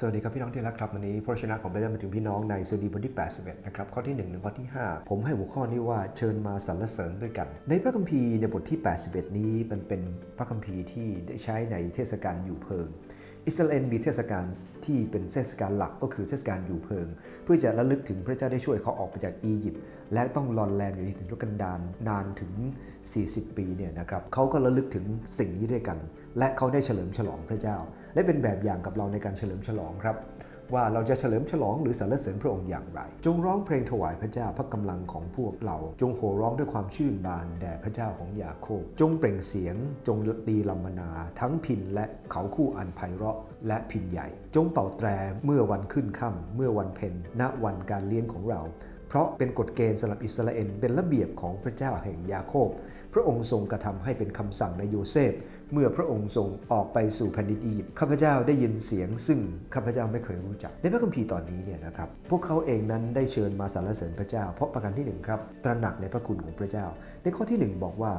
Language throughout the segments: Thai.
สวัสดีครับพี่น้องที่รักครับวันนี้พระชนะของพระเจ้ามาถึงพี่น้องในสดีบทที่ 81 นะครับข้อที่ 1 ถึงข้อที่ 5 ผมให้หัวข้อนี้ว่าเชิญมาสรรเสริญด้วยกัน ในพระคัมภีร์ในบทที่ 81 นี้มันเป็นพระคัมภีร์ที่ได้ใช้ในเทศกาลอยู่เพลิง อิสราเอลมีเทศกาลที่เป็นเทศกาลหลักก็คือเทศกาลอยู่เพลิง เพื่อจะระลึกถึงพระเจ้าได้ช่วยเขาออกไปจากอียิปต์และต้องรอนแรมอยู่ในถิ่นทุกันดารนานถึง 40 ปีเนี่ยนะครับเขาก็ระลึกถึงสิ่งนี้ด้วยกัน และเขาได้เฉลิมฉลองพระเจ้า และเป็นแบบอย่างกับเราในการเฉลิมฉลองครับ ว่าเราจะเฉลิมฉลองหรือสรรเสริญพระองค์อย่างไร จงร้องเพลงถวายพระเจ้าพระกำลังของพวกเรา จงโห่ร้องด้วยความชื่นบานแด่พระเจ้าของยาโคบจงเปล่งเสียง จงตีลำมนา ทั้งพินและเขาคู่อันไพเราะและพินใหญ่ จงเป่าแตรเมื่อวันขึ้นค่ำเมื่อวันเพ็ญณวันการเลี้ยงของเรา เพราะเป็นกฎเกณฑ์สำหรับอิสราเอลเป็นระเบียบของพระเจ้าแห่งยาโคบ พระองค์ทรงกระทำให้เป็นคำสั่งในโยเซฟ เมื่อพระองค์ทรงออกไปสู่แผ่นดินอียิปต์ข้าพเจ้าได้ยินเสียง ซึ่งข้าพเจ้าไม่เคยรู้จัก ในพระคัมภีร์ตอนนี้เนี่ยนะครับพวกเขาเองนั้นได้เชิญมาสรรเสริญพระเจ้า เพราะประการที่หนึ่งครับตระหนักในพระคุณของพระเจ้า ในข้อที่หนึ่งบอกว่า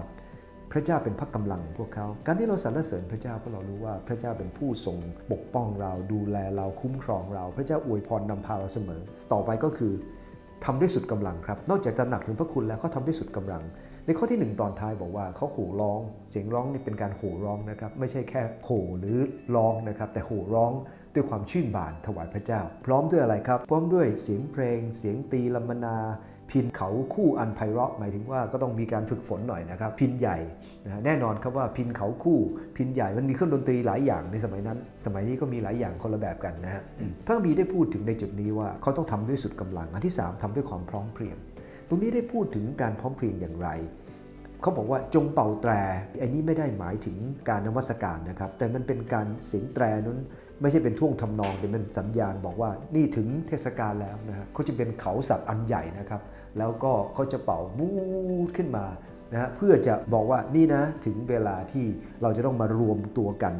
พระเจ้าเป็นพระกำลังของพวกเขา การที่เราสรรเสริญพระเจ้าเพราะเรารู้ว่าพระเจ้าเป็นผู้ทรงปกป้องเราดูแลเราคุ้มครองเรา พระเจ้าอวยพรนำพาเราเสมอ ต่อไปก็คือ ทำด้วยสุดกำลังครับ นอกจากจะหนักถึงพระคุณแล้วเขาทำด้วยสุดกำลัง ในข้อที่ 1 ตอนท้ายบอกว่าเขาโห่ร้อง เสียงร้องนี่เป็นการโห่ร้องนะครับ ไม่ใช่แค่โห่หรือร้องนะครับ แต่โห่ร้องด้วยความชื่นบานถวายพระเจ้า พร้อมด้วยอะไรครับ พร้อมด้วยเสียงเพลง เสียงตีลัมนา พินเขาคู่อันไพเราะหมายถึงว่าก็ต้องมีการฝึกฝนหน่อยนะครับ พินใหญ่นะแน่นอนครับว่าพินเขาคู่ พินใหญ่มันมีเครื่องดนตรีหลายอย่างในสมัยนั้น สมัยนี้ก็มีหลายอย่างคนละแบบกันนะฮะพระมีได้พูดถึงในจุดนี้ว่าเขาต้องทำด้วยสุดกำลัง อันที่สามทำด้วยความพร้อมเพรียง ตรงนี้ได้พูดถึงการพร้อมเพรียงอย่างไร เขาบอกว่าจงเป่าแตร อันนี้ไม่ได้หมายถึงการนมัสการนะครับ แต่มันเป็นการเสียงแตรนั้นไม่ใช่เป็นท่วงทำนองแต่เป็นสัญญาณบอกว่านี่ถึงเทศกาลแล้วนะฮะเขาจะเป็นเขาสัตว์อันใหญ่นะครับ แล้วก็เขาจะเป่าบูดขึ้นมานะฮะเพื่อจะบอกว่านี่นะถึงเวลาที่เราจะต้องมารวมตัวกัน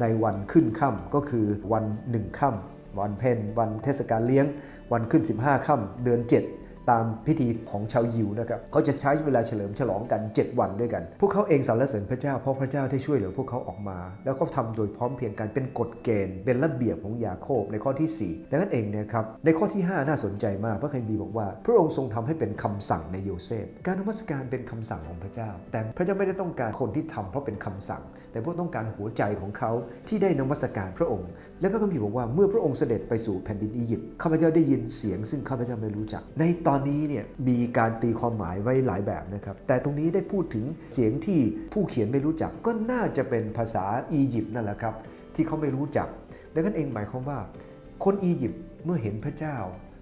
ในวันขึ้นค่ำก็คือวันหนึ่งค่ำวันเพ็ญวันเทศกาลเลี้ยง วันขึ้น 15ค่ำเดือน 7 ตามพิธีของชาวยิวนะครับเขาจะใช้เวลาเฉลิมฉลองกัน 7 วันด้วยกัน พวกเขาเองสรรเสริญพระเจ้าเพราะพระเจ้าได้ช่วยเหลือพวกเขาออกมา แล้วก็ทำโดยพร้อมเพรียงกันเป็นกฎเกณฑ์ เป็นระเบียบของยาโคบในข้อที่ 4 ดังนั้นเองเนะครับในข้อที่ 5 น่าสนใจมากพระคัมภีร์บอกว่า พระองค์ทรงทำให้เป็นคำสั่งในโยเซฟ การนมัสการเป็นคำสั่งของพระเจ้า แต่พระเจ้าไม่ได้ต้องการคนที่ทำเพราะเป็นคำสั่ง แต่พระต้องการหัวใจของเขาที่ได้นมัสการพระองค์ และพระคัมภีร์บอกว่าเมื่อพระองค์เสด็จไปสู่แผ่นดินอียิปต์ข้าพเจ้าได้ยินเสียงซึ่งข้าพเจ้าไม่รู้จักในตอนอนนี้เนี่ยมีการตีความหมายไว้หลายแบบนะครับ แต่ตรงนี้ได้พูดถึงเสียงที่ผู้เขียนไม่รู้จัก ก็น่าจะเป็นภาษาอียิปต์นั่นแหละครับ ที่เขาไม่รู้จักดังนั้นเองหมายความว่า คนอียิปต์เมื่อเห็นพระเจ้า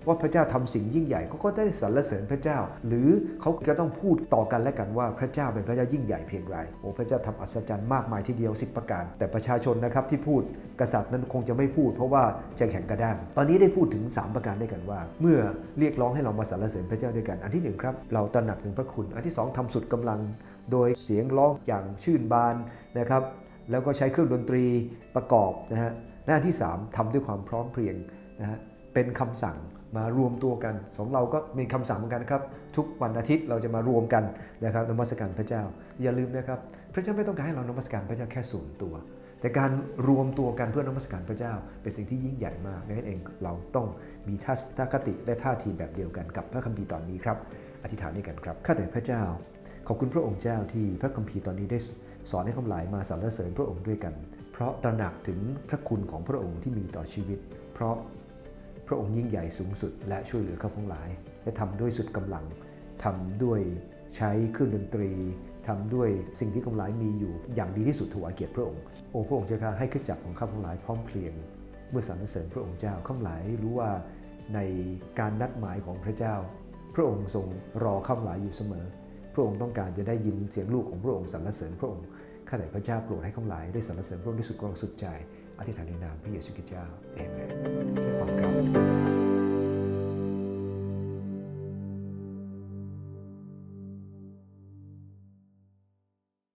ว่าพระเจ้าทำสิ่งยิ่งใหญ่เขาก็ได้สรรเสริญพระเจ้า หรือเขาจะต้องพูดต่อกันและกันว่าพระเจ้าเป็นพระเจ้ายิ่งใหญ่เพียงไรโอ้พระเจ้าทำอัศจรรย์มากมายทีเดียวสิบประการ แต่ประชาชนนะครับที่พูดกษัตริย์นั้นคงจะไม่พูด เพราะว่าจะแข่งกระด้างตอนนี้ได้พูดถึง 3 ประการด้วยกันว่า เมื่อเรียกร้องให้เรามาสรรเสริญพระเจ้าด้วยกัน อันที่หนึ่งครับเราตระหนักถึงพระคุณ อันที่สองทำสุดกำลัง โดยเสียงร้องอย่างชื่นบานนะครับแล้วก็ใช้เครื่องดนตรีประกอบนะฮะและอันที่สามทำด้วยความพร้อมเพรียงนะฮะ เป็นคำสั่งมารวมตัวกันของเราก็มีคำสั่งเหมือนกันนะครับ ทุกวันอาทิตย์เราจะมารวมกันนะครับนมัสการพระเจ้า อย่าลืมนะครับ พระเจ้าไม่ต้องการให้เรานมัสการพระเจ้าแค่ส่วนตัว แต่การรวมตัวกันเพื่อนมัสการพระเจ้า เป็นสิ่งที่ยิ่งใหญ่มากดังนั้นเองเราต้องมีทัศนคติและท่าทีแบบเดียวกันกับพระคัมภีร์ตอนนี้ครับอธิษฐานด้วยกันครับข้าแต่พระเจ้า ขอบคุณพระองค์เจ้าที่พระคัมภีร์ตอนนี้ได้สอนให้ข้าหลายมาสรรเสริญพระองค์ด้วยกัน เพราะตระหนักถึงพระคุณของพระองค์ที่มีต่อชีวิต เพราะ พระองค์ยิ่งใหญ่สูงสุด และช่วยเหลือข้าพงหลาย และทำด้วยสุดกำลังทำด้วยใช้เครื่องดนตรีทำด้วยสิ่งที่ข้าพงหลายมีอยู่อย่างดีที่สุดถวายเกียรติพระองค์โอ้พระองค์เจ้าข้าให้คริสตจักรของข้าพงหลายพร้อมเพรียงเมื่อสรรเสริญพระองค์เจ้าข้าพงหลายรู้ว่าในการนัดหมายของพระเจ้า พระองค์ทรงรอข้าพงหลายอยู่เสมอ พระองค์ต้องการจะได้ยินเสียงลูกของพระองค์สรรเสริญพระองค์ข้าแต่พระเจ้าโปรดให้ข้าพงหลายได้สรรเสริญพระองค์ด้วยสุดกำลังสุดใจอธิษฐานในนามพระเยซูคริสต์เจ้าเอเมน